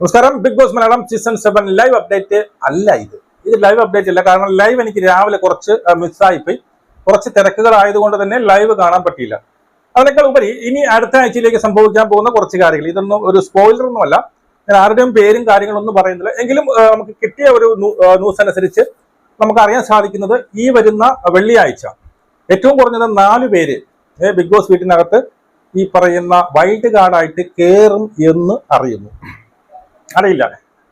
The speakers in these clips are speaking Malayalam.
നമസ്കാരം. Bigg Boss Malayalam season seven live update അല്ല ഇത്. ഇത് ലൈവ് അപ്ഡേറ്റ് അല്ല. കാരണം ലൈവ് എനിക്ക് രാവിലെ കുറച്ച് മിസ്സായിപ്പോയി കുറച്ച് തിരക്കുകൾ ആയതുകൊണ്ട് തന്നെ ലൈവ് കാണാൻ പറ്റിയില്ല. അതിനേക്കാൾ ഉപരി ഇനി അടുത്ത ആഴ്ചയിലേക്ക് സംഭവിക്കാൻ പോകുന്ന കുറച്ച് കാര്യങ്ങൾ. ഇതൊന്നും ഒരു സ്പോയിലർ ഒന്നുമല്ല ഞാൻ ആരുടെയും പേരും കാര്യങ്ങളൊന്നും പറയുന്നില്ല. എങ്കിലും നമുക്ക് കിട്ടിയ ഒരു ന്യൂസ് അനുസരിച്ച് നമുക്ക് അറിയാൻ സാധിക്കുന്നത് ഈ വരുന്ന വെള്ളിയാഴ്ച ഏറ്റവും കുറഞ്ഞത് നാല് പേര് ബിഗ് ബോസ് വീട്ടിനകത്ത് ഈ പറയുന്ന വൈൽഡ് കാർഡായിട്ട് കയറും എന്ന് അറിയുന്നു. അറിയില്ല.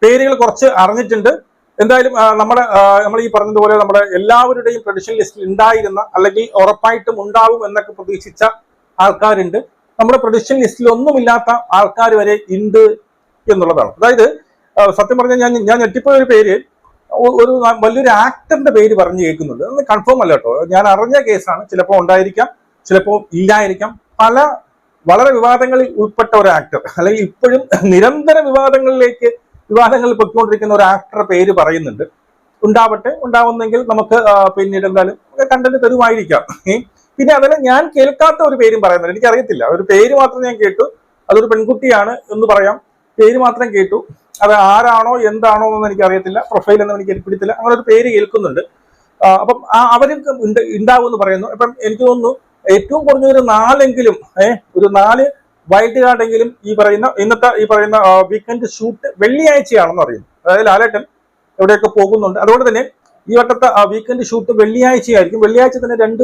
പേരുകൾ കുറച്ച് അറിഞ്ഞിട്ടുണ്ട്. എന്തായാലും നമ്മുടെ നമ്മൾ ഈ പറഞ്ഞതുപോലെ നമ്മുടെ എല്ലാവരുടെയും ട്രഡീഷണൽ ലിസ്റ്റിൽ ഉണ്ടായിരുന്ന അല്ലെങ്കിൽ ഉറപ്പായിട്ടും ഉണ്ടാവും എന്നൊക്കെ പ്രതീക്ഷിച്ച ആൾക്കാരുണ്ട്. നമ്മുടെ ട്രഡീഷണൽ ലിസ്റ്റിൽ ഒന്നുമില്ലാത്ത ആൾക്കാർ വരെ ഉണ്ട് എന്നുള്ളതാണ്. അതായത് സത്യം പറഞ്ഞാൽ ഞാൻ ഞാൻ ഞെട്ടിപ്പോയ ഒരു പേര് ഒരു വലിയൊരു ആക്ടറിന്റെ പേര് പറഞ്ഞു കേൾക്കുന്നുണ്ട് അതൊന്നും കൺഫേം അല്ല കേട്ടോ. ഞാൻ അറിഞ്ഞ കേസാണ് ചിലപ്പോൾ ഉണ്ടായിരിക്കാം ചിലപ്പോൾ ഇല്ലായിരിക്കാം. പല വളരെ വിവാദങ്ങളിൽ ഉൾപ്പെട്ട ഒരു ആക്ടർ അല്ലെങ്കിൽ ഇപ്പോഴും നിരന്തര വിവാദങ്ങളിലേക്ക് വിവാദങ്ങളിൽ പൊയ്ക്കൊണ്ടിരിക്കുന്ന ഒരു ആക്ടറുടെ പേര് പറയുന്നുണ്ട്. ഉണ്ടാവട്ടെ ഉണ്ടാവുന്നെങ്കിൽ നമുക്ക് പിന്നീട് എന്തായാലും കണ്ടന്റ് തരുമായിരിക്കാം. പിന്നെ അതിൽ ഞാൻ കേൾക്കാത്ത ഒരു പേരും പറയുന്നുണ്ട്. എനിക്കറിയത്തില്ല. ഒരു പേര് മാത്രം ഞാൻ കേട്ടു. അതൊരു പെൺകുട്ടിയാണ് എന്ന് പറയാം. പേര് മാത്രം കേട്ടു. അത് ആരാണോ എന്താണോ എന്നൊന്നും എനിക്ക് അറിയത്തില്ല പ്രൊഫൈൽ ഒന്നും എനിക്ക് പിടിത്തില്ല അങ്ങനെ ഒരു പേര് കേൾക്കുന്നുണ്ട് അപ്പം ഉണ്ട് ഉണ്ടാവും എന്ന് പറയുന്നു അപ്പം എനിക്ക് തോന്നുന്നു ഏറ്റവും കുറഞ്ഞ ഒരു നാലെങ്കിലും ഏഹ് ഒരു നാല് വൈൽഡ് കാർഡെങ്കിലും ഈ പറയുന്ന ഇന്നത്തെ ഈ പറയുന്ന വീക്കെൻഡ് ഷൂട്ട് വെള്ളിയാഴ്ചയാണെന്ന് അറിയുന്നു അതായത് ലാലേട്ടൻ എവിടെയൊക്കെ പോകുന്നുണ്ട്. അതുകൊണ്ട് തന്നെ ഈ വട്ടത്തെ വീക്കെൻഡ് ഷൂട്ട് വെള്ളിയാഴ്ചയായിരിക്കും. വെള്ളിയാഴ്ച തന്നെ രണ്ട്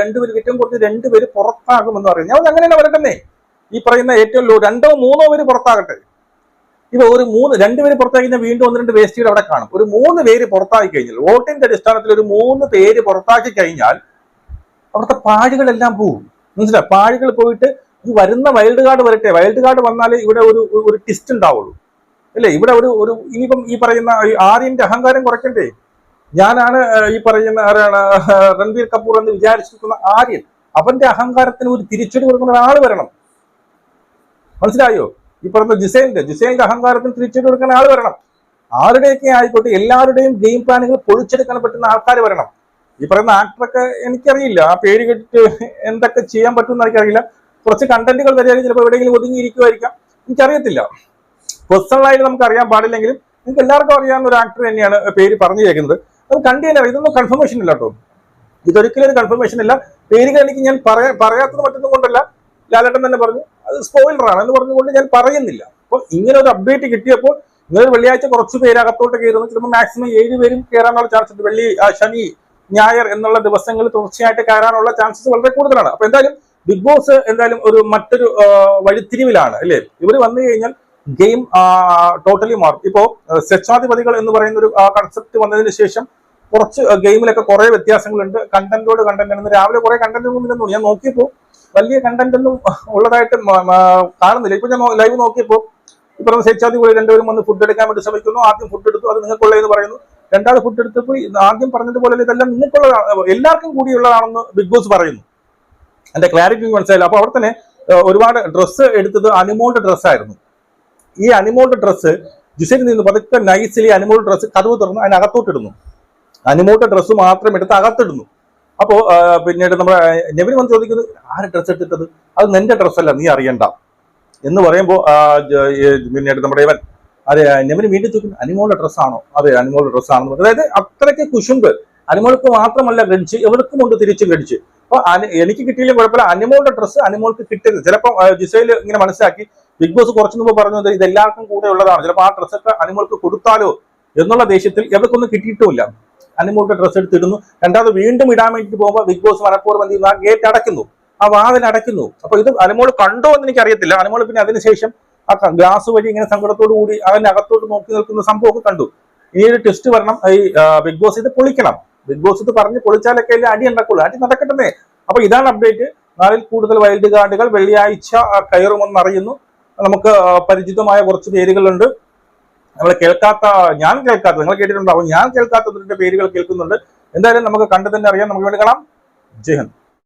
രണ്ടുപേര് ഏറ്റവും കുറച്ച് രണ്ടുപേര് പുറത്താകുമെന്ന് പറയുന്നു. ഞാൻ അങ്ങനെയല്ല വരട്ടെന്നേ ഈ പറയുന്ന ഏറ്റവും ലോ രണ്ടോ മൂന്നോ പേര് പുറത്താകട്ടെ. ഇപ്പൊ ഒരു മൂന്ന് രണ്ടുപേര് പുറത്താക്കി കഴിഞ്ഞാൽ വീണ്ടും ഒന്ന് രണ്ട് വേസ്റ്റുകൾ അവിടെ കാണും. ഒരു മൂന്ന് പേര് പുറത്താക്കി കഴിഞ്ഞാൽ വോട്ടിന്റെ അടിസ്ഥാനത്തിൽ ഒരു മൂന്ന് പേര് പുറത്താക്കി കഴിഞ്ഞാൽ അവിടുത്തെ പാഴുകളെല്ലാം പോവും. മനസ്സിലായി? പാഴികൾ പോയിട്ട് ഈ വരുന്ന വൈൽഡ് കാർഡ് വരട്ടെ. വൈൽഡ് കാർഡ് വന്നാലേ ഇവിടെ ഒരു ഒരു- ട്വിസ്റ്റ് ഉണ്ടാവുള്ളൂ. അല്ലേ? ഇവിടെ ഒരു ഒരു ഇനിയിപ്പം ഈ പറയുന്ന ആര്യന്റെ അഹങ്കാരം കുറയ്ക്കണ്ടേ? ഞാനാണ് ഈ പറയുന്ന ആരാണ് രൺബീർ കപൂർ എന്ന് വിചാരിച്ചിരിക്കുന്ന ആര്യൻ. അവന്റെ അഹങ്കാരത്തിന് ഒരു തിരിച്ചടി കൊടുക്കുന്ന ഒരാൾ വരണം. മനസ്സിലായോ? ഈ പറയുന്ന ജിസൈന്റെ ജിസൈന്റെ അഹങ്കാരത്തിന് തിരിച്ചടി കൊടുക്കുന്ന ആൾ വരണം. ആരുടെയൊക്കെ ആയിക്കോട്ടെ എല്ലാവരുടെയും ഗെയിം പ്ലാനുകൾ പൊളിച്ചെടുക്കാൻ പറ്റുന്ന ആൾക്കാർ വരണം. ഈ പറയുന്ന ആക്ടറൊക്കെ എനിക്കറിയില്ല. ആ പേര് കേട്ടിട്ട് എന്തൊക്കെ ചെയ്യാൻ പറ്റുമെന്ന് എനിക്കറിയില്ല. കുറച്ച് കണ്ടന്റുകൾ വരികയാണെങ്കിൽ ചിലപ്പോൾ എവിടെയെങ്കിലും ഒതുങ്ങിയിരിക്കുമായിരിക്കാം. എനിക്കറിയത്തില്ല. പേഴ്സണലായിട്ട് നമുക്ക് അറിയാൻ പാടില്ലെങ്കിലും നിങ്ങൾക്ക് എല്ലാവർക്കും അറിയാവുന്ന ഒരു ആക്ടർ തന്നെയാണ് പേര് പറഞ്ഞു കേൾക്കുന്നത്. അത് കണ്ടു തന്നെ. ഇതൊന്നും കൺഫർമേഷൻ ഇല്ല കേട്ടോ. ഇതൊരിക്കലും ഒരു കൺഫർമേഷൻ അല്ല പേരുകൾ എനിക്ക് ഞാൻ പറയാ പറയാത്തത് മറ്റൊന്നും കൊണ്ടല്ല. ലാലേട്ടൻ തന്നെ പറഞ്ഞു. അത് സ്പോയിലറാണ് എന്ന് പറഞ്ഞുകൊണ്ട് ഞാൻ പറയുന്നില്ല. അപ്പോൾ ഇങ്ങനെ ഒരു അപ്ഡേറ്റ് കിട്ടിയപ്പോൾ ഇങ്ങനെ വെള്ളിയാഴ്ച കുറച്ച് പേര് അകത്തോട്ട് കയറുന്നു. ചിലപ്പോൾ മാക്സിമം ഏഴ് പേരും കയറാനുള്ള ചാൻസ് ഉണ്ട്. വെള്ളി ശനി ഞായർ എന്നുള്ള ദിവസങ്ങളിൽ തുടർച്ചയായിട്ട് കയറാനുള്ള ചാൻസസ് വളരെ കൂടുതലാണ്. അപ്പൊ എന്തായാലും ബിഗ് ബോസ് എന്തായാലും ഒരു മറ്റൊരു വഴിത്തിരിവിലാണ് അല്ലേ? ഇവർ വന്നു കഴിഞ്ഞാൽ ഗെയിം ടോട്ടലി മാറും. ഇപ്പോ സ്വച്ഛാധിപതികൾ എന്ന് പറയുന്ന ഒരു കൺസെപ്റ്റ് വന്നതിന് ശേഷം കുറച്ച് ഗെയിമിലൊക്കെ കുറെ വ്യത്യാസങ്ങളുണ്ട്. കണ്ടന്റോട് കണ്ടന്റ് ആണ്. രാവിലെ കുറെ കണ്ടന്റ് ഒന്നും ഇല്ലെന്ന് ഞാൻ നോക്കിയപ്പോൾ വലിയ കണ്ടന്റ് ഒന്നും ഉള്ളതായിട്ട് കാണുന്നില്ല. ഇപ്പൊ ഞാൻ ലൈവ് നോക്കിയപ്പോൾ ഇപ്പൊ സ്വച്ഛാധിപതി രണ്ടുപേരും വന്ന് ഫുഡ് എടുക്കാൻ വേണ്ടി ശ്രമിക്കുന്നു. ആദ്യം ഫുഡ് എടുത്തു. അത് നിങ്ങൾക്കുള്ളതെന്ന് പറയുന്നു. രണ്ടാമത് ഫുഡ് എടുത്തപ്പോൾ ആദ്യം പറഞ്ഞതുപോലെ ഇതെല്ലാം നിങ്ങൾക്കുള്ള എല്ലാവർക്കും കൂടിയുള്ളതാണെന്ന് ബിഗ് ബോസ് പറയുന്നു. എന്റെ ക്ലാരിറ്റി മനസ്സിലായില്ല. അപ്പൊ അവിടെ തന്നെ ഒരുപാട് ഡ്രസ്സ് എടുത്തത് അനിമോളുടെ ഡ്രസ്സായിരുന്നു ഈ അനിമോളുടെ ഡ്രസ്സ് ജിസയിൽ നിന്ന് പതുക്കെ നൈസിലി അനിമോളുടെ ഡ്രസ്സ് കതവ് തുറന്ന് അതിനകത്തോട്ട് ഇടുന്നു അനിമോളുടെ ഡ്രസ്സ് മാത്രം എടുത്ത് അകത്തിടുന്നു. അപ്പോ പിന്നീട് നമ്മുടെ നെവിൻ വന്ന് ചോദിക്കുന്നത് ആര് ഡ്രസ്സ് എടുത്തിട്ടത്? അത് നിന്റെ ഡ്രസ്സല്ല നീ അറിയണ്ട. എന്ന് പറയുമ്പോൾ പിന്നീട് നമ്മുടെ ഇവൻ അതെ നെമിന് വീണ്ടും ചോദിക്കും അനിമോളുടെ ഡ്രസ്സാണോ അതെ അനിമോളുടെ ഡ്രസ്സാണെന്ന് പറഞ്ഞു. അതായത് അത്രയ്ക്ക് കുശുമ്പ്. അനിമോൾക്ക് മാത്രമല്ല ഗഡിച്ച് എവർക്കും ഉണ്ട് തിരിച്ചും ഗഡിച്ച് അപ്പൊ എനിക്ക് കിട്ടിയില്ല കുഴപ്പമില്ല. അനിമോളുടെ ഡ്രസ്സ് അനിമോൾക്ക് കിട്ടരുത് ചിലപ്പോൾ ജിസയിൽ ഇങ്ങനെ മനസ്സിലാക്കി ബിഗ് ബോസ് കുറച്ചു മുമ്പ് പറഞ്ഞത് ഇത് എല്ലാവർക്കും കൂടെ ഉള്ളതാണ്. ചിലപ്പോൾ ആ ഡ്രസ്സൊക്കെ അനിമോൾക്ക് കൊടുത്താലോ? എന്നുള്ള ദേഷ്യത്തിൽ എവർക്കൊന്നും കിട്ടിയിട്ടുമില്ല. അനിമോളുടെ ഡ്രസ്സ് എടുത്തിടുന്നു. രണ്ടാമത് വീണ്ടും ഇടാൻ വേണ്ടിയിട്ട് പോകുമ്പോൾ ബിഗ് ബോസ് മനഃപൂർവം എന്ത് ചെയ്യുന്നു? ആ ഗേറ്റ് അടയ്ക്കുന്നു. ആ വാതിൽ അടയ്ക്കുന്നു. അപ്പൊ ഇത് അനിമോൾ കണ്ടോ എന്ന് എനിക്ക് അറിയത്തില്ല അനിമോൾ പിന്നെ അതിനുശേഷം ആ ഗ്ലാസ് വഴി ഇങ്ങനെ സങ്കടത്തോടു കൂടി അതിനകത്തോട്ട് നോക്കി നിൽക്കുന്ന സംഭവമൊക്കെ കണ്ടു. ഇനി ഒരു ടെസ്റ്റ് വരണം. ഈ ബിഗ് ബോസ് ഇത് പൊളിക്കണം. ബിഗ് ബോസ് ഇത് പറഞ്ഞ് പൊളിച്ചാലൊക്കെ അല്ലേ അടി ഉണ്ടാക്കുള്ളൂ. അടി നടക്കട്ടെ അപ്പൊ ഇതാണ് അപ്ഡേറ്റ് നാളിൽ കൂടുതൽ വൈൽഡ് കാർഡുകൾ വെള്ളിയാഴ്ച ആ, കയറുമെന്ന് അറിയുന്നു. നമുക്ക് പരിചിതമായ കുറച്ച് പേരുകളുണ്ട്. നമ്മൾ കേൾക്കാത്ത ഞാൻ കേൾക്കാത്ത നിങ്ങൾ കേട്ടിട്ടുണ്ടാവും. ഞാൻ കേൾക്കാത്തതിന്റെ പേരുകൾ കേൾക്കുന്നുണ്ട്. എന്തായാലും നമുക്ക് കണ്ടു തന്നെ അറിയാം. നമുക്ക് വേണ്ടി കാണാം. ജയ്